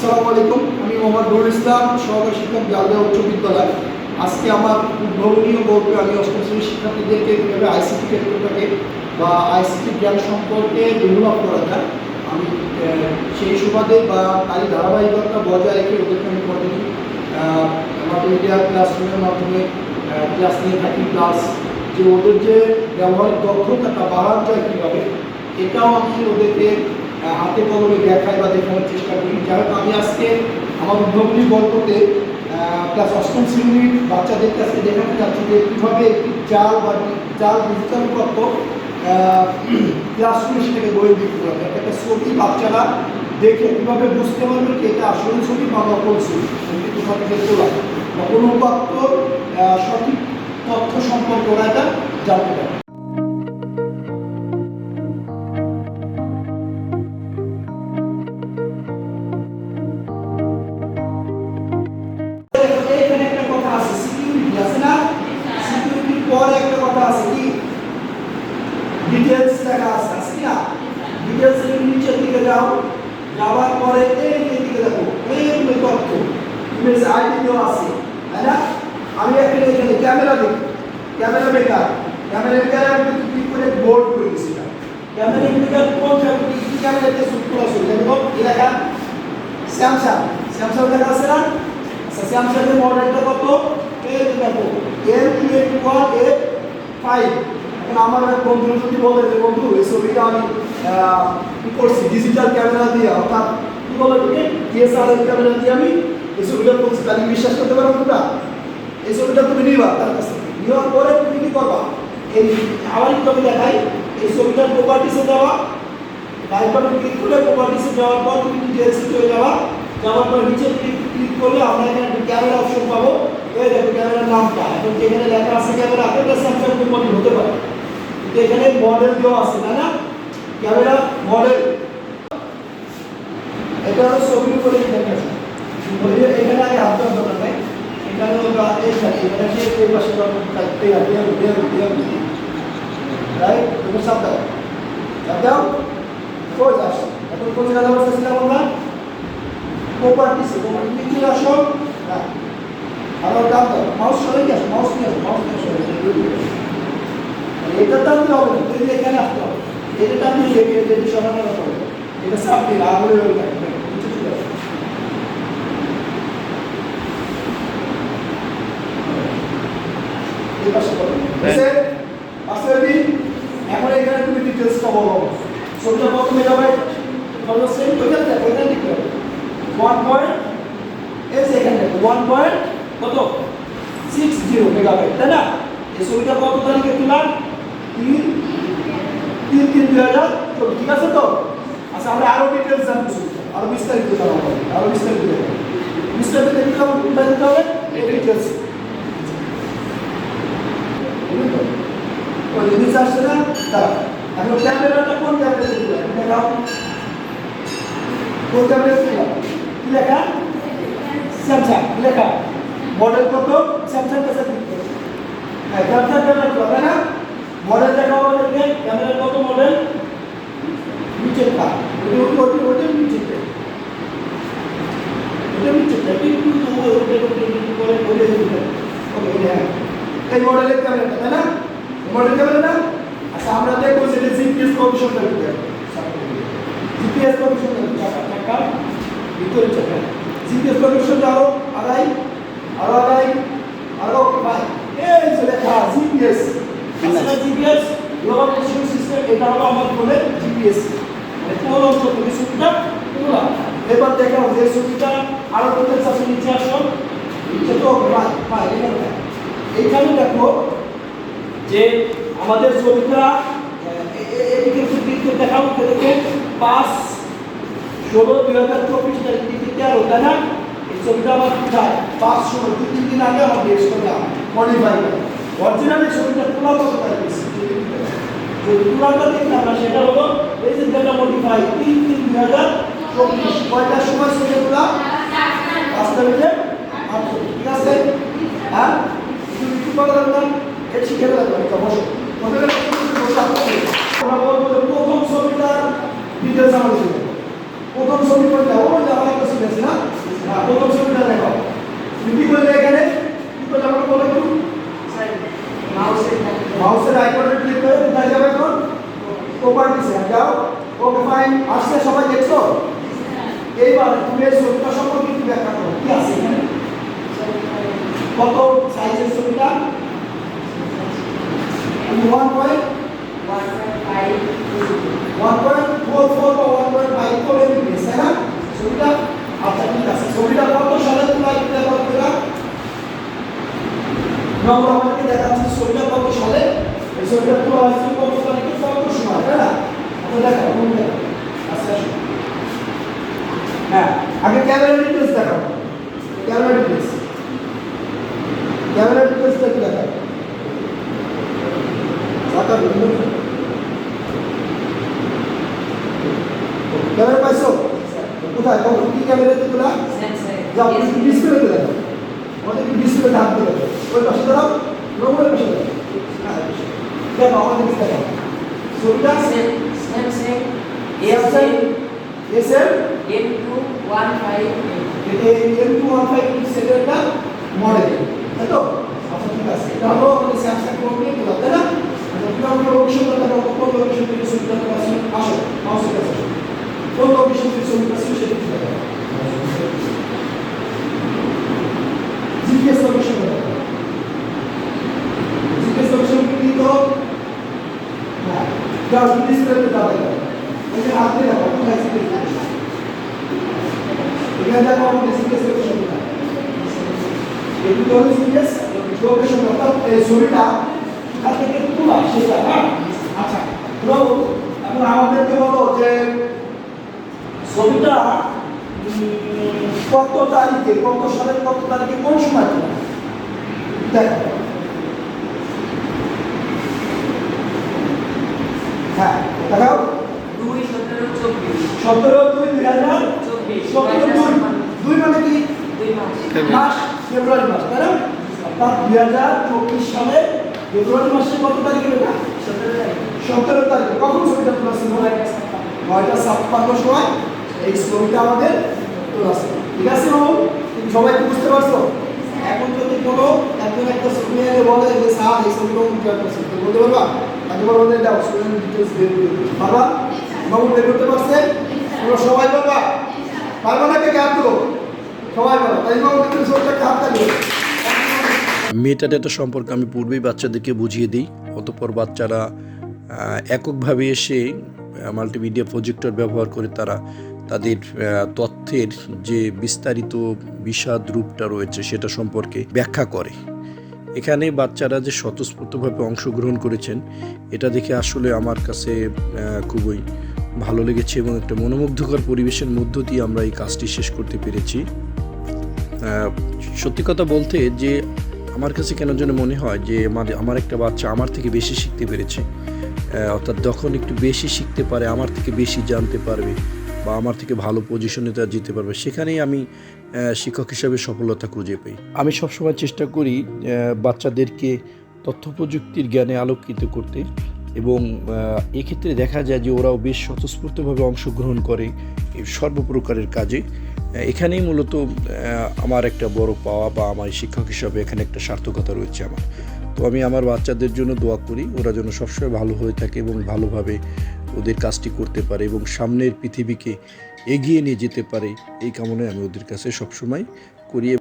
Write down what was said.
আসসালামু আলাইকুম। আমি মোহাম্মদ নুরুল ইসলাম, সহকারী শিক্ষক জালদা উচ্চ বিদ্যালয়। আজকে আমার উদ্ভাবনীয় গল্পে আমি অষ্টম শ্রেণির শিক্ষার্থীদেরকে কীভাবে আইসিটি ক্ষেত্রটাকে বা আইসিটি জ্ঞান সম্পর্কে ডেভেলপ করা যায়, আমি সেই সুবাদে বা তারই ধারাবাহিকতা বজায় রেখে ওদেরকে আমি প্রতিদিন মাল্টিমিডিয়া ক্লাসরুমের মাধ্যমে ক্লাস নিয়ে থাকি প্লাস যে ওদের যে ব্যবহারিক দক্ষতাটা বাড়ানো যায় কীভাবে, এটাও আমি ওদেরকে হাতে কলমে দেখাই বা দেখানোর চেষ্টা হোক আমি আজকে আমার উদ্ভাবনী গল্পতে ক্লাস অষ্টম শ্রেণির বাচ্চাদের কাছে দেখাতে চাচ্ছি যে কীভাবে জাল বা জাল ডিজিটাল তত্ত্ব ক্লাসরুমে সেটাকে বিক্রি করা যায় একটা ছবি বাচ্চারা দেখে কীভাবে বুঝতে পারবে যে এটা আসলে ছবি বা নকল ছবি। ছবি কোথা থেকে তোলা বা কোনো সঠিক তথ্য সম্পর্কে ওরা এটা জানতে পারে ক্যামেরা বেকার ক্যামেরা বেকার আমি ক্লিক করে বোল্ড করে দিছি ক্যামেরা বেকার কোন ক্যামেরাতে শুট করা শুরু দেখো, এই লেখা স্যামসাং স্যামসাং লেখা আছে না? আচ্ছা স্যামসাং এর মডেলটা কত? যে দেখো M eight one eight five এখন আমার এক বন্ধু যদি বলে যে বন্ধু, এই ছবিটা আমি কি করছি? ডিজিটাল ক্যামেরা দিয়ে, অর্থাৎ কি বলে তোকে ডিএসএলআর ক্যামেরা দিয়ে আমি এই ছবিটা করছি তাহলে বিশ্বাস করতে পারো তোমরা? এই ছবিটা তুমি নিবা তার কাছ নেওয়ার পরে তুমি কি করবা? এই আবার একটু দেখাই, এই ছবিটার প্রপার্টিসে দেওয়া লাইকবাটন ক্লিক করলে প্রপার্টিসে যাওয়ার পর তুমি ডিটেলসে চলে যাবা যাওয়ার পর নিচে ক্লিক ক্লিক করলে আমরা এখানে একটা ক্যামেরা অপশন পাবো। এই দেখো ক্যামেরার নামটা, এখন যেখানে লেখা আছে ক্যামেরা এটা স্যামসাং কোম্পানি হতে পারে। কিন্তু এখানে মডেল দেওয়া আছে, তাই না? ক্যামেরা মডেল এটা হলো ছবির উপরে আগে হাত দেওয়ার দরকার নেই এখানে ওরা এইখানে এখানে সে এই পাশে থাকতে হবে রাইট তুমি সাপ দাও সাপ দাও কই যাস এখন কোন জায়গা বসেছিলাম আমরা প্রপার্টিস প্রপার্টি কি আসো না আর ওর দাম দাও মাউস সরে গেছে মাউস নিয়ে আসো মাউস নিয়ে সরে এটা টানতে হবে না তুই এখানে আসতে হবে এটা টানতে লেগে এটা সরানো হবে এটা সাপ দিন আগুনে রয়ে থাকে নিচে চলে আসো এই পাশে পাশে দিন এখন এখানে তুমি ডিটেলসটা বলো ছবিটা কত মেগাবাইট কত সেম ওইখানে ওইখানে ওয়ান পয়েন্ট এই যে এখানে ওয়ান পয়েন্ট কত? সিক্স জিরো মেগাবাইট তাই না? এই ছবিটা কত তারিখে তোলা তিন তিন তিন দুই হাজার চব্বিশ ঠিক আছে তো? আচ্ছা আমরা আরও ডিটেলস জানব আরও বিস্তারিত জানাব। আরও বিস্তারিত বিস্তারিত দেখতে হবে কোনটা দিতে হবে? এই ডিটেলস ওই আসছে না দাঁড়া এখন ক্যামেরাটা কোন ক্যামেরা দিতে দেখাও? কোন ক্যামেরা দিতে কি লেখা? স্যামসাং লেখা? মডেল কত? স্যামসাং কাছে ক্লিক হ্যাঁ স্যামসাং ক্যামেরা তো না? মডেল দেখাও আমাদেরকে, ক্যামেরা কত মডেল নিচে কা ওটা ওটা ওটা নিচে ওটা নিচে একটু ওটা ওটা করে বলে দিতে ওকে হ্যাঁ এই মডেলের ক্যামেরাটা তাই না মডেল ক্যামেরা না আচ্ছা আমরা দেখব সেটা জিপিএস কমিশনটা দিতে জিপিএস কমিশনটা চাকা চাকা ভিতরে চাকা জিপিএস কমিশনটা আরও আগাই আরও আগাই, আরও ভাই এই যে লেখা জিপিএস, আসলে জিপিএস গ্লোবাল পজিশন সিস্টেম এটা হলো আমার বলে জিপিএস। মানে কোন অংশ থেকে ছবিটা তোলা। এবার দেখাও যে ছবিটা আরও ডিটেলস আছে নিচে আসো। নিচে তো ভাই ভাই এইখানে দেখো যে আমাদের ছবিটা এদিকে দিকে দেখাও দেখে। পাঁচ, ষোলো, দুই হাজার চব্বিশ তারিখ তেরো, তাই না? এই ছবিটা আমার কোথায়? পাঁচ, ষোলো দুই তিন দিন আগে আমার বেশ করলাম মডিফাই করে। অরিজিনালি ছবিটা তোলা কত তারিখ যদি তুলাটা দেখলাম না সেটা হলো এই যে ডেটা মডিফাই তিন তিন দুই হাজার চব্বিশ। কয়টার সময় ছবিটা তোলা পাঁচটা বেজে আটশো ঠিক আছে। হ্যাঁ? তুমি কি করে রাখলাম এর শিখে ওদের আমরা বলব যে প্রথম ছবিটার ডিটেলস আমাদের প্রথম ছবি কোনটা ও যে আমার একটা ছবি আছে না হ্যাঁ প্রথম ছবিটা দেখো তুমি কি করলে এখানে কি করলে আমাকে বলো একটু মাউসের আইকনে ক্লিক করে কোথায় যাবে এখন। প্রপার্টিসে যাও। ওকে ফাইন আসছে, সবাই দেখছ? এইবার তুমি এই সম্পর্কে কি ব্যাখ্যা করো। কি আছে কত সাইজের ছবিটা? One point one point four four বা one point five four MBPS তাই না ছবিটা আচ্ছা ঠিক আছে ছবিটা কত সালে তোলা এটা কত তোলা নম্বর আমাদেরকে দেখাচ্ছে ছবিটা কত সালে এই ছবিটা তোলা হয়েছে কত তারিখে কত সময় তাই না আমরা দেখাবো কোন দেখাবো আচ্ছা আসুন। হ্যাঁ আগে ক্যামেরা ডিটেলস দেখাবো ক্যামেরা ডিটেলস ক্যামেরা ডিটেলসটা কি দেখাবো ক্যামেরা পাইছো? কোথায়? কখন? কি ক্যামেরাতে তোলা? যাও ডিসপ্লেতে দেখো আমাদের কি ডিসপ্লে হাত দিয়ে ওই পাশে দাঁড়াও। নম্বরের পাশে দাঁড়াও। হ্যাঁ, দেখো আমাদের দেখো ছবিটা? এস এর এটা এম টু ওয়ান ফাইভ সেটেরটা মডেল তাই তো আচ্ছা ঠিক আছে। এটা হলো আমাদের স্যামসাং কোম্পানি তোলা তাই না? আচ্ছা তুমি আমাকে লোকেশনটা দেখো কোন লোকেশন থেকে তোলা আছে আসো মাউসের কাছে কোন লোকেশন থেকে আছে সেটা কি দেখো জিপিএস লোকেশন দেখো জিপিএস লোকেশন কি দিতে হবে হ্যাঁ যাও ডিসপ্লেতে দাও দেখো এই যে হাতে দেখো কোথায় জিপিএস লোকেশন এখানে দেখো আমাদের জিপিএস লোকেশন কোথায় এটি তো হলো জিপিএস লোকেশন অর্থাৎ এই ছবিটা এখান থেকে তোলা সেটা হ্যাঁ? আচ্ছা ধরো এখন আমাদেরকে বলো যে ছবিটা কত তারিখে কত সালের কত তারিখে কোন সময় দেখো। হ্যাঁ দেখাও। সতেরো দুই দুই হাজার সতেরো দুই। দুই মানে কি? মাস ফেব্রুয়ারি মাস তাই না? অর্থাৎ দুই হাজার চব্বিশ সালে ফেব্রুয়ারি মাসের কত তারিখে বেটা? সতেরো তারিখে। কখন ছবিটা তোলা ছিল? নয়টা ছাপ্পান্ন সময়। এই ছবিটা আমাদের তোলা ছিল। ঠিক আছে বাবু? তুমি সবাই কি বুঝতে পারছ? এখন যদি কোনো একজন একটা ছবি এনে বলে যে স্যার এই ছবিটা উঠে করছে তো বলতে পারবা? তাকে বলব যে দাও স্টুডেন্ট ডিটেলস বের করে পারবা? বাবু বের করতে পারছে? তোমরা সবাই পারবা? পারবা না কে হাত তুলো সবাই পারবা। তাই বাবু কিন্তু ছবিটা হাত তালিয়ে মেটাডাটা সম্পর্কে আমি পূর্বেই বাচ্চাদেরকে বুঝিয়ে দিই। অতপর বাচ্চারা এককভাবে এসে মাল্টিমিডিয়া প্রজেক্টর ব্যবহার করে তারা তাদের তথ্যের যে বিস্তারিত বিষাদ রূপটা রয়েছে সেটা সম্পর্কে ব্যাখ্যা করে। এখানে বাচ্চারা যে স্বতঃস্ফূর্তভাবে অংশগ্রহণ করেছেন, এটা দেখে আসলে আমার কাছে খুবই ভালো লেগেছে এবং একটা মনোমুগ্ধকর পরিবেশের মধ্য দিয়ে আমরা এই কাজটি শেষ করতে পেরেছি। সত্যি কথা বলতে যে আমার কাছে কেন যেন মনে হয় যে আমার আমার একটা বাচ্চা আমার থেকে বেশি শিখতে পেরেছে। অর্থাৎ যখন একটু বেশি শিখতে পারে, আমার থেকে বেশি জানতে পারবে বা আমার থেকে ভালো পজিশনে তার যেতে পারবে, সেখানেই আমি শিক্ষক হিসাবে সফলতা খুঁজে পাই। আমি সবসময় চেষ্টা করি বাচ্চাদেরকে তথ্য প্রযুক্তির জ্ঞানে আলোকিত করতে এবং এক্ষেত্রে দেখা যায় যে ওরাও বেশ স্বতঃস্ফূর্তভাবে অংশগ্রহণ করে সর্বপ্রকারের কাজে। এখানেই মূলত আমার একটা বড় পাওয়া বা আমার শিক্ষক হিসাবে এখানে একটা সার্থকতা রয়েছে আমার। তো আমি আমার বাচ্চাদের জন্য দোয়া করি, ওরা যেন সবসময় ভালো হয়ে থাকে এবং ভালোভাবে ওদের কাজটি করতে পারে এবং সামনের পৃথিবীকে এগিয়ে নিয়ে যেতে পারে, এই কামনায় আমি ওদের কাছে সবসময় করি